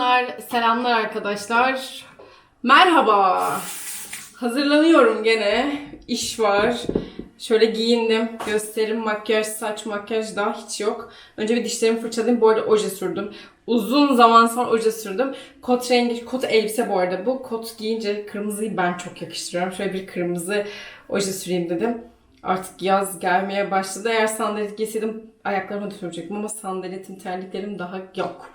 Selamlar, selamlar arkadaşlar. Merhaba. Hazırlanıyorum gene. İş var. Şöyle giyindim. Gösterim, makyaj, saç, makyaj daha hiç yok. Önce bir dişlerimi fırçalayayım. Bu arada oje sürdüm. Uzun zaman sonra oje sürdüm. Kot rengi, kot elbise bu arada bu. Kot giyince kırmızıyı ben çok yakıştırıyorum. Şöyle bir kırmızı oje süreyim dedim. Artık yaz gelmeye başladı. Eğer sandalet giyseydim ayaklarıma da sürecektim ama sandaletim, terliklerim daha yok.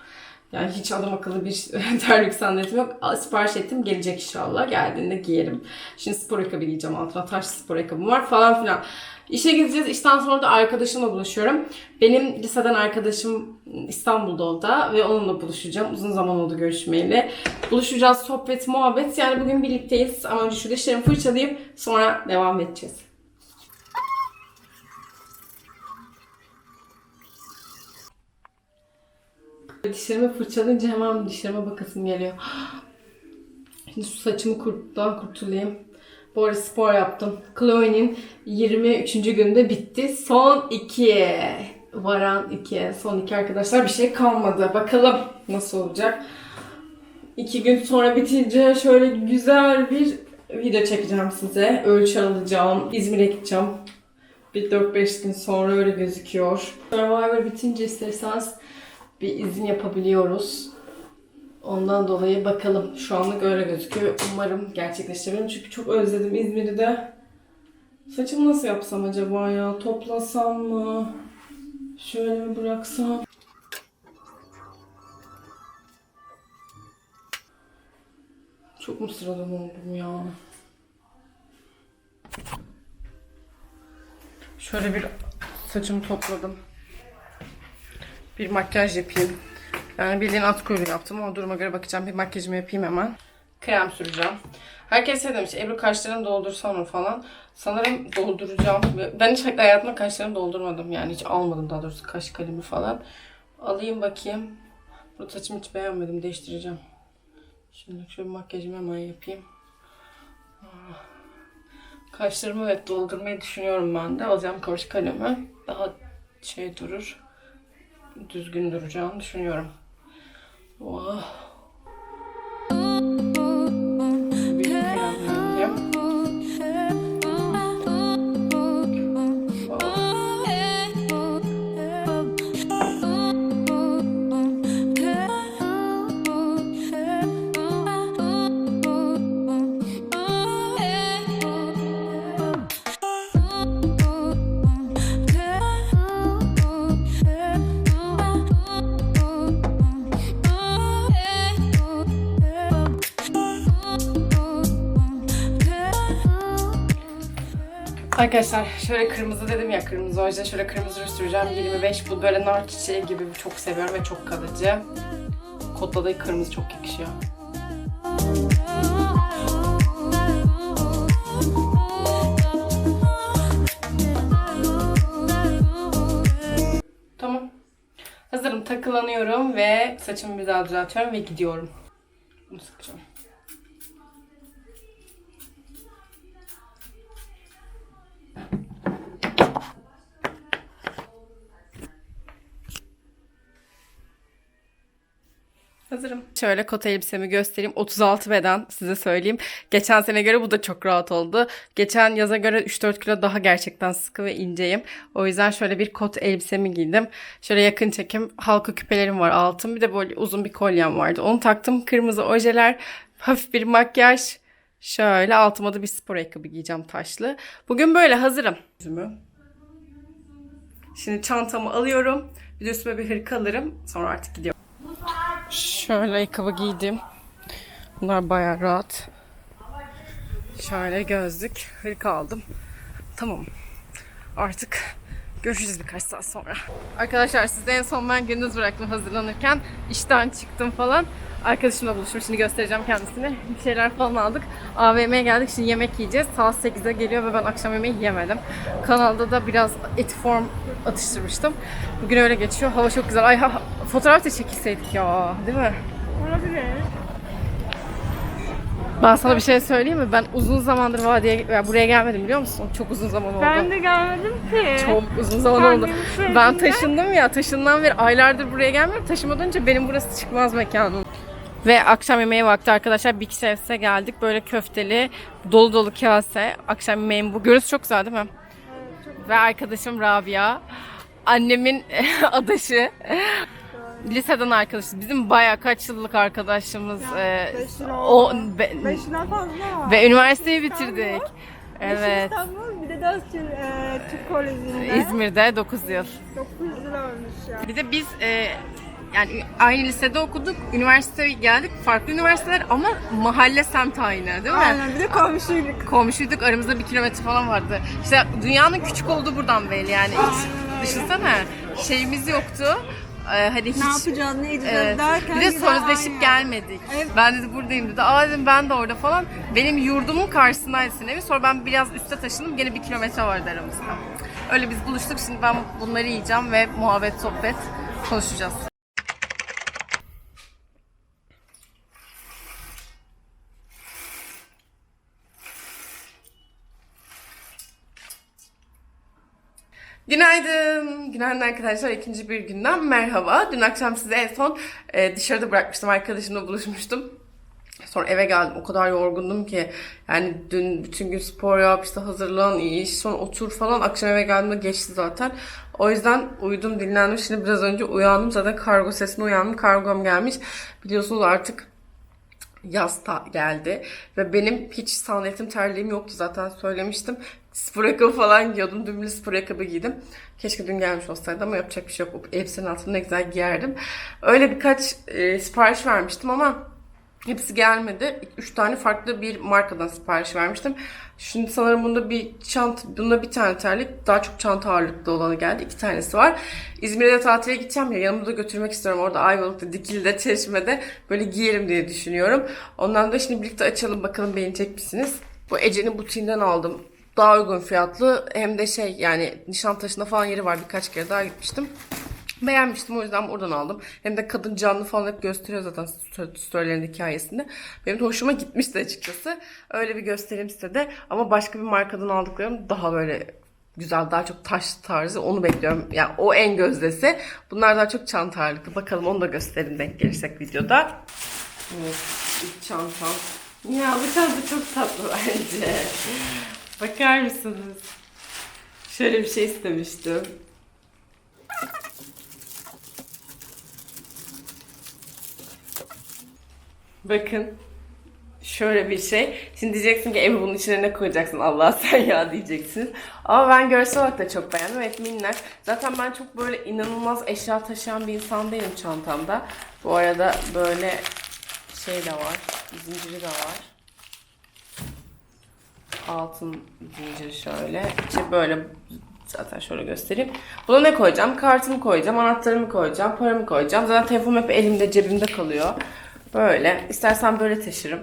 Yani hiç adam akıllı bir terlik sandaletim yok. Sipariş ettim gelecek inşallah. Geldiğinde giyerim. Şimdi spor ayakkabı giyeceğim altına. Taş spor ayakkabım var falan filan. İşe gideceğiz. İşten sonra da arkadaşımla buluşuyorum. Benim liseden arkadaşım İstanbul'da o da ve onunla buluşacağım. Uzun zaman oldu görüşmeyeli. Buluşacağız, sohbet, muhabbet. Yani bugün birlikteyiz. Ama önce şu dişlerimi fırçalayıp sonra devam edeceğiz. Dişlerimi fırçalayınca hemen dişlerime bakasım geliyor. Şimdi şu saçımı kurttan kurtulayım. Bu arada spor yaptım. Chloe'nin 23. günde bitti. Son 2. Varan 2. Son 2 arkadaşlar bir şey kalmadı. Bakalım nasıl olacak. 2 gün sonra bitince şöyle güzel bir video çekeceğim size. Ölçü alacağım. İzmir'e gideceğim. Bir 4-5 gün sonra öyle gözüküyor. Survivor bitince isterseniz bir izin yapabiliyoruz. Ondan dolayı bakalım. Şu anlık öyle gözüküyor. Umarım gerçekleştirebilirim. Çünkü çok özledim İzmir'i de. Saçımı nasıl yapsam acaba ya? Toplasam mı? Şöyle mi bıraksam? Çok mu sıradan oldum ya? Şöyle bir saçımı topladım. Bir makyaj yapayım. Yani bildiğin at kuyruğu yaptım ama duruma göre bakacağım. Bir makyajımı yapayım hemen. Krem süreceğim. Herkes şey demiş, Ebru kaşlarını doldursana falan. Sanırım dolduracağım. Ben hiç hayatımda kaşlarımı doldurmadım. Yani hiç almadım daha doğrusu kaş kalemi falan. Alayım bakayım. Bu saçımı hiç beğenmedim. Değiştireceğim. Şimdi şöyle makyajımı hemen yapayım. Kaşlarımı evet doldurmayı düşünüyorum ben de. Alacağım kaş kalemi. Daha şey durur düzgün duracağını düşünüyorum. Oh. Arkadaşlar şöyle kırmızı dedim ya kırmızı oje şöyle kırmızı ruj süreceğim 25 bu böyle nar çiçeği gibi çok seviyorum ve çok kalıcı. Kotla da kırmızı çok yakışıyor. Tamam. Hazırım takılanıyorum ve saçımı bir daha düzeltiyorum ve gidiyorum. Bunu sıkacağım. Hazırım. Şöyle kot elbisemi göstereyim. 36 beden size söyleyeyim. Geçen sene göre bu da çok rahat oldu. Geçen yaza göre 3-4 kilo daha gerçekten sıkı ve inceyim. O yüzden şöyle bir kot elbisemi giydim. Şöyle yakın çekim halka küpelerim var altın. Bir de böyle uzun bir kolyem vardı. Onu taktım. Kırmızı ojeler, hafif bir makyaj. Şöyle altıma da bir spor ayakkabı giyeceğim taşlı. Bugün böyle hazırım. Şimdi çantamı alıyorum. Bir de üstüme bir hırka alırım. Sonra artık gidiyorum. Şöyle ayakkabı giydim. Bunlar bayağı rahat. Şöyle gözlük, hırka aldım. Tamam. Artık görüşürüz birkaç saat sonra. Arkadaşlar size en son ben gündüz bıraktım hazırlanırken. İşten çıktım falan. Arkadaşımla buluştum. Şimdi göstereceğim kendisine. Bir şeyler falan aldık. AVM'ye geldik. Şimdi yemek yiyeceğiz. Saat 8'e geliyor ve ben akşam yemeği yemedim. Kanalda da biraz et form atıştırmıştım. Bugün öyle geçiyor. Hava çok güzel. Ay ha, fotoğraf da çekilseydik ya. Değil mi? Olabilir. Ben sana bir şey söyleyeyim mi? Ben uzun zamandır vadiye ya buraya gelmedim biliyor musun? Çok uzun zaman oldu. Ben de gelmedim ki. Çok uzun zaman Sen oldu. Ben taşındım ya. Taşından beri aylardır buraya gelmiyorum. Taşımadan önce benim burası çıkmaz mekanım. Ve akşam yemeği vakti arkadaşlar Big Chef'e geldik. Böyle köfteli, dolu dolu kase. Akşam yemeğim bu. Görüntüsü çok güzel değil mi? Ve arkadaşım Rabia. Annemin adaşı. Liseden arkadaşız. Bizim bayağı kaç yıllık arkadaşımız. Ee, beş yıl o oldu. be- 5 yıldan fazla. ve üniversiteyi bitirdik. Evet. İstanbul bir de 4 yıl e, Türk Koleji'nde. İzmir'de 9 yıl. 9 yıl olmuş ya. Bir de biz e, yani aynı lisede okuduk. Üniversiteye geldik. Farklı üniversiteler ama mahalle semt aynı değil mi? Aynen bir de komşuyduk. Komşuyduk aramızda bir kilometre falan vardı. İşte dünyanın küçük olduğu buradan belli yani. Hiç düşünsene şeyimiz yoktu. Ee, hani hiç Ne yapacağız, ne edeceğiz Evet. derken Bir de sözleşip gelmedik. Evet. Ben dedi buradayım dedi. Aa dedim ben de orada falan. Benim yurdumun karşısındaydı evi. Sonra ben biraz üste taşındım. Gene bir kilometre vardı aramızda. Öyle biz buluştuk. Şimdi ben bunları yiyeceğim ve muhabbet, sohbet konuşacağız. Günaydın. Günaydın arkadaşlar. İkinci bir günden merhaba. Dün akşam size en son e, dışarıda bırakmıştım. Arkadaşımla buluşmuştum. Sonra eve geldim. O kadar yorgundum ki. Yani dün bütün gün spor yap, işte hazırlan, iş, sonra otur falan. Akşam eve geldiğimde geçti zaten. O yüzden uyudum, dinlendim. Şimdi biraz önce uyandım. Zaten kargo sesine uyandım. Kargom gelmiş. Biliyorsunuz artık yaz geldi ve benim hiç sandaletim terliğim yoktu zaten söylemiştim. Spor ayakkabı falan giyiyordum. Bile spor ayakkabı giydim. Keşke dün gelmiş olsaydı ama yapacak bir şey yok. Elbisenin altında ne güzel giyerdim. Öyle birkaç e, sipariş vermiştim ama hepsi gelmedi. Üç tane farklı bir markadan sipariş vermiştim. Şimdi sanırım bunda bir çant, bunda bir tane terlik, daha çok çanta ağırlıklı olanı geldi. İki tanesi var. İzmir'e de tatile gideceğim ya yanımda da götürmek istiyorum. Orada Ayvalık'ta, Dikili'de, Çeşme'de böyle giyerim diye düşünüyorum. Ondan da şimdi birlikte açalım bakalım beğenecek misiniz? Bu Ece'nin butiğinden aldım. Daha uygun fiyatlı hem de şey yani Nişantaşı'nda falan yeri var birkaç kere daha gitmiştim. Beğenmiştim o yüzden oradan aldım. Hem de kadın canlı falan hep gösteriyor zaten sto- storylerin hikayesinde. Benim de hoşuma gitmişti açıkçası. Öyle bir göstereyim size de. Ama başka bir markadan aldıklarım daha böyle güzel, daha çok taş tarzı. Onu bekliyorum. Yani o en gözdesi. Bunlar daha çok çanta ağırlıklı. Bakalım onu da gösterin denk gelirsek videoda. Evet, ilk çantam. Ya bu çanta çok tatlı bence. Bakar mısınız? Şöyle bir şey istemiştim. Bakın. Şöyle bir şey. Şimdi diyeceksin ki Emi bunun içine ne koyacaksın Allah sen ya diyeceksiniz. Ama ben görsel olarak da çok beğendim. Evet minnak. Zaten ben çok böyle inanılmaz eşya taşıyan bir insan değilim çantamda. Bu arada böyle şey de var. Zinciri de var. Altın zinciri şöyle. İçi böyle zaten şöyle göstereyim. Buna ne koyacağım? Kartımı koyacağım, anahtarımı koyacağım, paramı koyacağım. Zaten telefonum hep elimde, cebimde kalıyor. Böyle. İstersen böyle taşırım.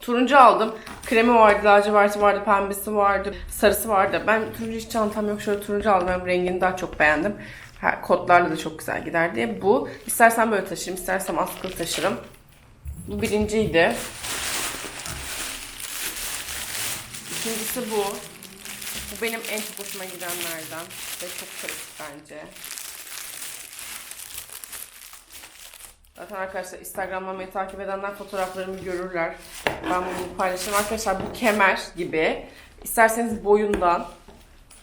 Turuncu aldım. Kremi vardı, laciverti vardı, pembesi vardı, sarısı vardı. Ben turuncu hiç çantam yok. Şöyle turuncu aldım. Ben rengini daha çok beğendim. Ha, kotlarla da çok güzel gider diye. Bu. İstersen böyle taşırım, istersen askılı taşırım. Bu birinciydi. İkincisi bu. Bu benim en çok hoşuma gidenlerden. Ve çok pratik bence. Zaten arkadaşlar Instagram'dan beni takip edenler fotoğraflarımı görürler. Ben bunu paylaşırım. Arkadaşlar bu kemer gibi. İsterseniz boyundan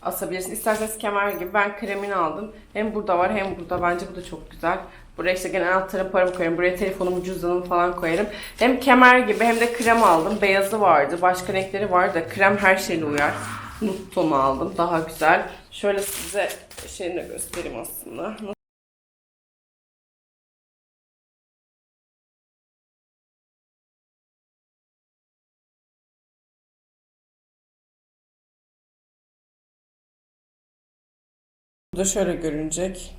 asabilirsiniz. İsterseniz kemer gibi. Ben kremini aldım. Hem burada var hem burada. Bence bu da çok güzel. Buraya işte gene anahtarım paramı koyarım. Buraya telefonumu, cüzdanımı falan koyarım. Hem kemer gibi hem de krem aldım. Beyazı vardı. Başka renkleri vardı krem her şeyle uyar. Nude tonu aldım. Daha güzel. Şöyle size şeyini göstereyim aslında. Da şöyle görünecek.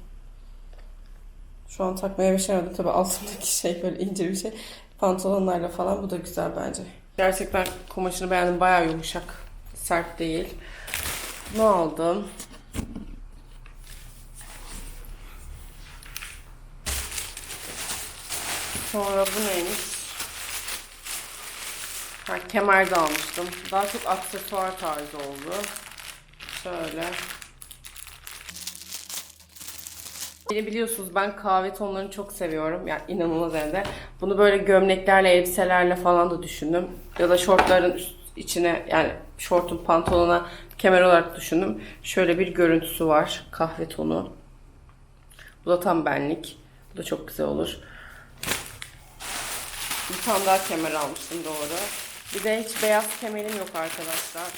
Şu an takmaya başaramadım. Tabii altındaki şey böyle ince bir şey. Pantolonlarla falan bu da güzel bence. Gerçekten kumaşını beğendim. Bayağı yumuşak. Sert değil. Ne aldım? Sonra bu neymiş? Ha, kemer de almıştım. Daha çok aksesuar tarzı oldu. Şöyle. Beni biliyorsunuz ben kahve tonlarını çok seviyorum. Yani inanılmaz evde. Bunu böyle gömleklerle, elbiselerle falan da düşündüm. Ya da şortların içine yani şortun pantolona kemer olarak düşündüm. Şöyle bir görüntüsü var. Kahve tonu. Bu da tam benlik. Bu da çok güzel olur. Bir tane daha kemer almıştım doğru. Bir de hiç beyaz kemerim yok arkadaşlar.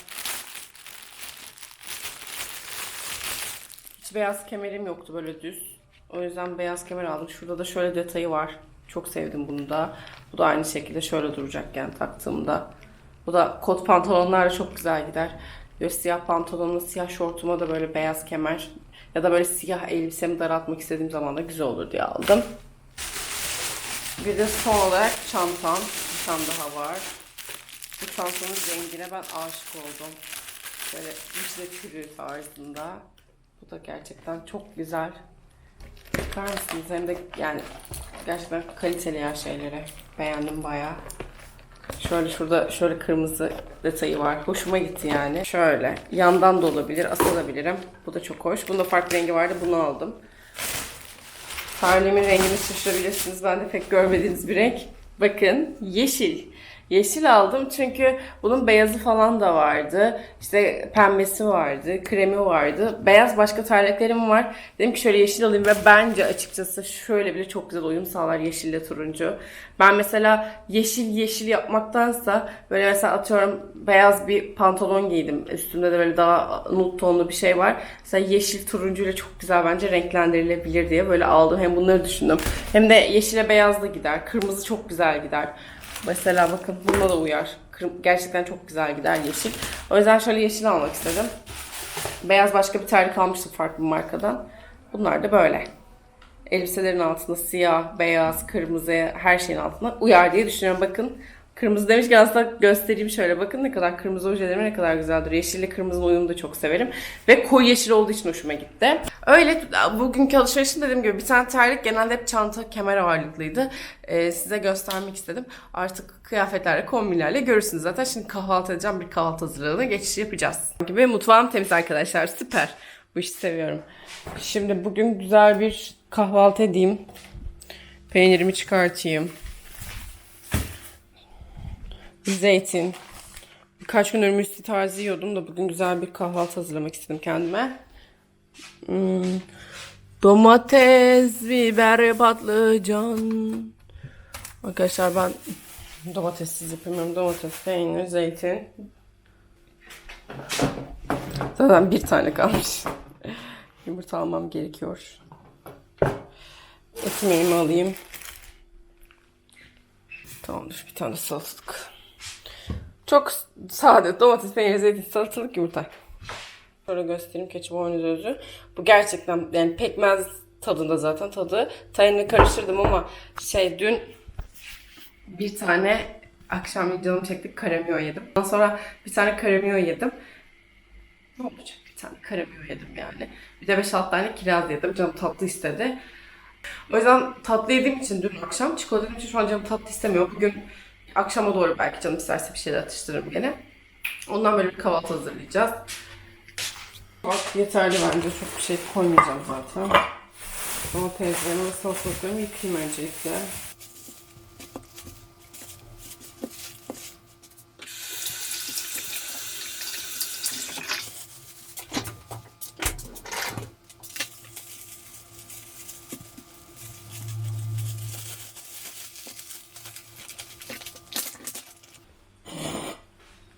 Hiç beyaz kemerim yoktu böyle düz. O yüzden beyaz kemer aldım. Şurada da şöyle detayı var. Çok sevdim bunu da. Bu da aynı şekilde şöyle duracakken taktığımda. Bu da kot pantolonlarla çok güzel gider. Böyle siyah pantolonla siyah şortuma da böyle beyaz kemer ya da böyle siyah elbisemi daraltmak istediğim zaman da güzel olur diye aldım. Bir de son olarak çantam. Bir tane daha var. Bu çantanın rengine ben aşık oldum. Böyle içine tülü tarzında. Bu da gerçekten çok güzel. Bakar mısınız? Hem de yani gerçekten kaliteli her şeyleri. Beğendim bayağı. Şöyle şurada şöyle kırmızı detayı var. Hoşuma gitti yani. Şöyle yandan da olabilir, asılabilirim. Bu da çok hoş. Bunda farklı rengi vardı. Bunu aldım. Terliğimin rengini şaşırabilirsiniz. Ben de pek görmediğiniz bir renk. Bakın yeşil. Yeşil aldım çünkü bunun beyazı falan da vardı. İşte pembesi vardı, kremi vardı. Beyaz başka terliklerim var. Dedim ki şöyle yeşil alayım ve bence açıkçası şöyle bile çok güzel uyum sağlar yeşille turuncu. Ben mesela yeşil yeşil yapmaktansa böyle mesela atıyorum beyaz bir pantolon giydim. Üstünde de böyle daha nude tonlu bir şey var. Mesela yeşil turuncu ile çok güzel bence renklendirilebilir diye böyle aldım. Hem bunları düşündüm. Hem de yeşile beyaz da gider. Kırmızı çok güzel gider. Mesela bakın buna da uyar. Gerçekten çok güzel gider yeşil. O yüzden şöyle yeşil almak istedim. Beyaz başka bir terlik almıştım farklı bir markadan. Bunlar da böyle. Elbiselerin altında siyah, beyaz, kırmızı her şeyin altına uyar diye düşünüyorum. Bakın kırmızı demişken aslında göstereyim şöyle. Bakın ne kadar kırmızı ojelerim ne kadar güzeldir. Yeşille kırmızının uyumunu da çok severim. Ve koyu yeşil olduğu için hoşuma gitti. Öyle bugünkü alışverişim dediğim gibi bir tane terlik genelde hep çanta kemer ağırlıklıydı. Ee, size göstermek istedim. Artık kıyafetlerle kombinlerle görürsünüz zaten. Şimdi kahvaltı edeceğim. Bir kahvaltı hazırlığına geçiş yapacağız. Gibi mutfağım temiz arkadaşlar. Süper. Bu işi seviyorum. Şimdi bugün güzel bir kahvaltı edeyim. Peynirimi çıkartayım. Zeytin. Birkaç gündür müsli tarzı yiyordum da bugün güzel bir kahvaltı hazırlamak istedim kendime. Hmm. Domates, biber, patlıcan. Arkadaşlar ben domatessiz yapamıyorum. Domates, peynir, zeytin. Zaten bir tane kalmış. Yumurta almam gerekiyor. Ekmeğimi alayım. Tamamdır. Bir tane salatalık. Çok sade. Domates, peynir, zeytin, salatalık, yumurta. Şöyle göstereyim keçi boynuzu özü. Bu gerçekten yani pekmez tadında zaten tadı. Tahinle karıştırdım ama şey dün bir tane akşam canım çekti karamiyo yedim. Ondan sonra bir tane karamiyo yedim. Ne olacak? Bir tane karamiyo yedim yani. Bir de 5-6 tane kiraz yedim. Canım tatlı istedi. O yüzden tatlı yediğim için dün akşam çikolata yediğim için şu an canım tatlı istemiyor. Bugün akşama doğru belki canım isterse bir şeyler atıştırırım gene. Ondan böyle bir kahvaltı hazırlayacağız. Bak yeterli bence. Çok bir şey koymayacağım zaten. Domateslerimi ve salatalıklarımı yıkayayım öncelikle.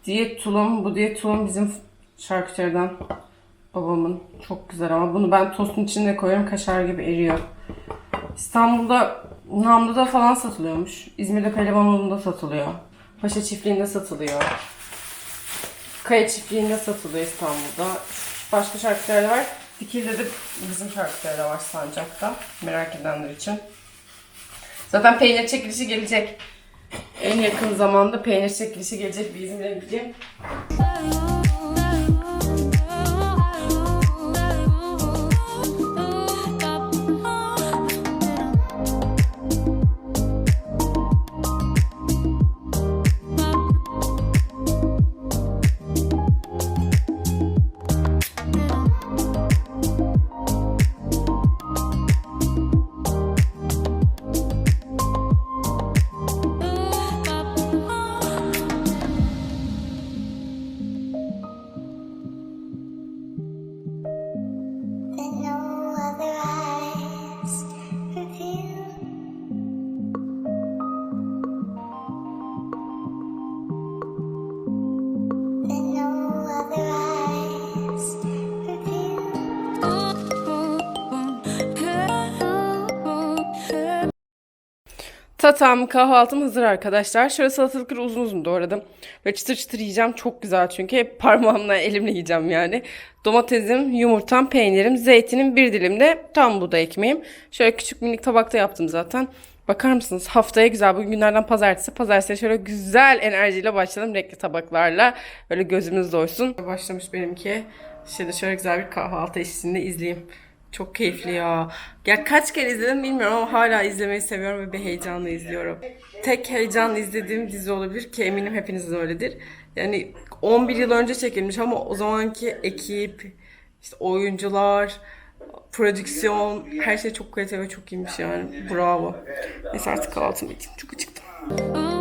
Diyet tulum. Bu diyet tulum bizim şarküteriden babamın. Çok güzel ama bunu ben tostun içine koyuyorum. Kaşar gibi eriyor. İstanbul'da Namlı'da falan satılıyormuş. İzmir'de Pehlivanoğlu'nda satılıyor. Paşa Çiftliği'nde satılıyor. Kaya Çiftliği'nde satılıyor İstanbul'da. Başka şarküterler de var. Dikil'de de bizim şarküterler de var Sancak'ta. Merak edenler için. Zaten peynir çekilişi gelecek. En yakın zamanda peynir çekilişi gelecek bir İzmir'e gideceğim. Tatam kahvaltım hazır arkadaşlar. Şöyle salatalıkları uzun uzun doğradım. Ve çıtır çıtır yiyeceğim. Çok güzel çünkü. Hep parmağımla elimle yiyeceğim yani. Domatesim, yumurtam, peynirim, zeytinim, bir dilim de tam buğday ekmeğim. Şöyle küçük minik tabakta yaptım zaten. Bakar mısınız? Haftaya güzel. Bugün günlerden pazartesi. Pazartesi şöyle güzel enerjiyle başladım. Renkli tabaklarla. Böyle gözümüz doysun. Başlamış benimki. Şimdi şöyle güzel bir kahvaltı eşliğinde izleyeyim. Çok keyifli ya. Ya kaç kere izledim bilmiyorum ama hala izlemeyi seviyorum ve bir heyecanla izliyorum. Tek heyecanla izlediğim dizi olabilir ki eminim hepiniz de öyledir. Yani 11 yıl önce çekilmiş ama o zamanki ekip, işte oyuncular, prodüksiyon, her şey çok kaliteli ve çok iyiymiş yani. Bravo. Neyse artık kahvaltımı edeyim. Çok acıktım.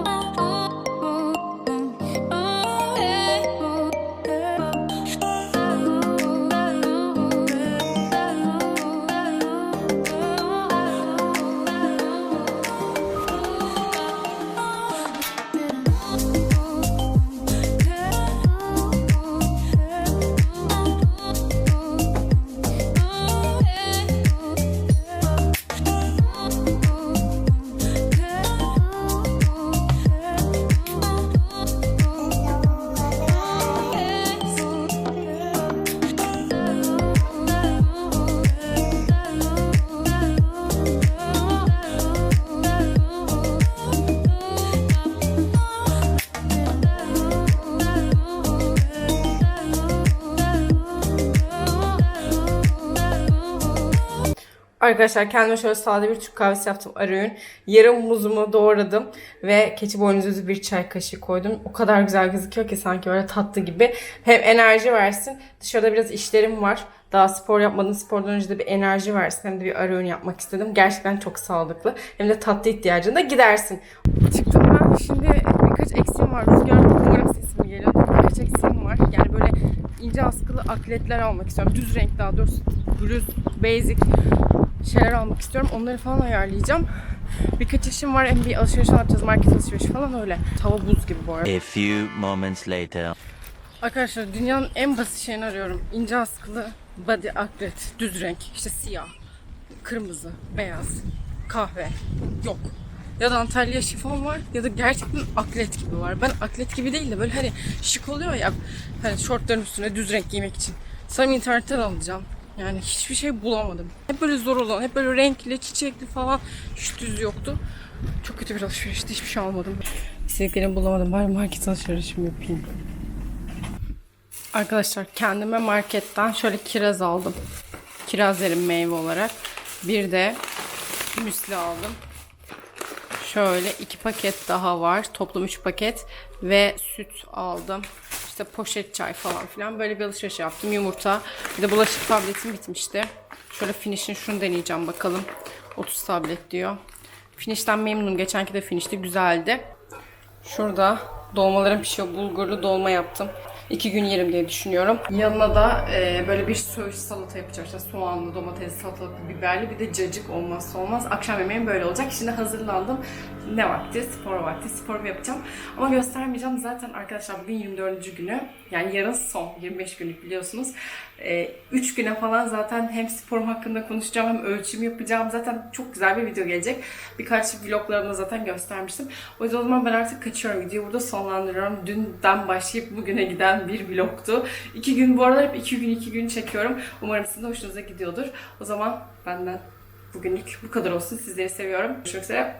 Arkadaşlar kendime şöyle sade bir Türk kahvesi yaptım ara öğün. Yarım muzumu doğradım ve keçi boynuzuzu bir çay kaşığı koydum. O kadar güzel gözüküyor ki sanki böyle tatlı gibi. Hem enerji versin. Dışarıda biraz işlerim var. Daha spor yapmadım. Spordan önce de bir enerji versin. Hem de bir ara yapmak istedim. Gerçekten çok sağlıklı. Hem de tatlı ihtiyacını da gidersin. Çıktım ben. Şimdi birkaç eksiğim var. Rüzgar umarım sesim geliyor. Birkaç eksiğim var. Yani böyle ince askılı akletler almak istiyorum. Düz renk daha doğrusu. Bluz, basic şeyler almak istiyorum. Onları falan ayarlayacağım. Birkaç işim var. Hem bir alışveriş yapacağız. Market alışverişi falan öyle. Hava buz gibi bu arada. A few moments later. Arkadaşlar dünyanın en basit şeyini arıyorum. İnce askılı body aklet. Düz renk. İşte siyah, kırmızı, beyaz, kahve. Yok. Ya da Antalya şifon var ya da gerçekten aklet gibi var. Ben aklet gibi değil de böyle hani şık oluyor ya. Hani şortların üstüne düz renk giymek için. Sanırım internetten alacağım. Yani hiçbir şey bulamadım. Hep böyle zor olan, hep böyle renkli, çiçekli falan. Hiç düz yoktu. Çok kötü bir alışverişti. Hiçbir şey almadım. İstediklerimi bulamadım. Bari market alışverişimi yapayım. Arkadaşlar kendime marketten şöyle kiraz aldım. Kiraz yerim meyve olarak. Bir de müsli aldım. Şöyle iki paket daha var. Toplam üç paket. Ve süt aldım. İşte poşet çay falan filan. Böyle bir alışveriş yaptım. Yumurta. Bir de bulaşık tabletim bitmişti. Şöyle Finish'in şunu deneyeceğim bakalım. 30 tablet diyor. Finish'ten memnunum. Geçenki de Finish'ti. Güzeldi. Şurada dolmalarım pişiyor. Bulgurlu dolma yaptım. İki gün yerim diye düşünüyorum. Yanına da e, böyle bir söğüş salata yapacağım. İşte soğanlı, domatesli, salatalıklı, biberli bir de cacık olmazsa olmaz. Akşam yemeğim böyle olacak. Şimdi hazırlandım. Ne vakti? Spor vakti. Sporumu yapacağım. Ama göstermeyeceğim. Zaten arkadaşlar bugün 24. günü. Yani yarın son. 25 günlük biliyorsunuz. 3 güne falan zaten hem sporum hakkında konuşacağım hem ölçüm yapacağım. Zaten çok güzel bir video gelecek. Birkaç vloglarımda zaten göstermiştim. O yüzden o zaman ben artık kaçıyorum. Videoyu burada sonlandırıyorum. Dünden başlayıp bugüne giden bir vlogtu. İki gün bu arada hep iki gün iki gün çekiyorum. Umarım sizin de hoşunuza gidiyordur. O zaman benden bugünlük bu kadar olsun. Sizleri seviyorum. Görüşmek üzere.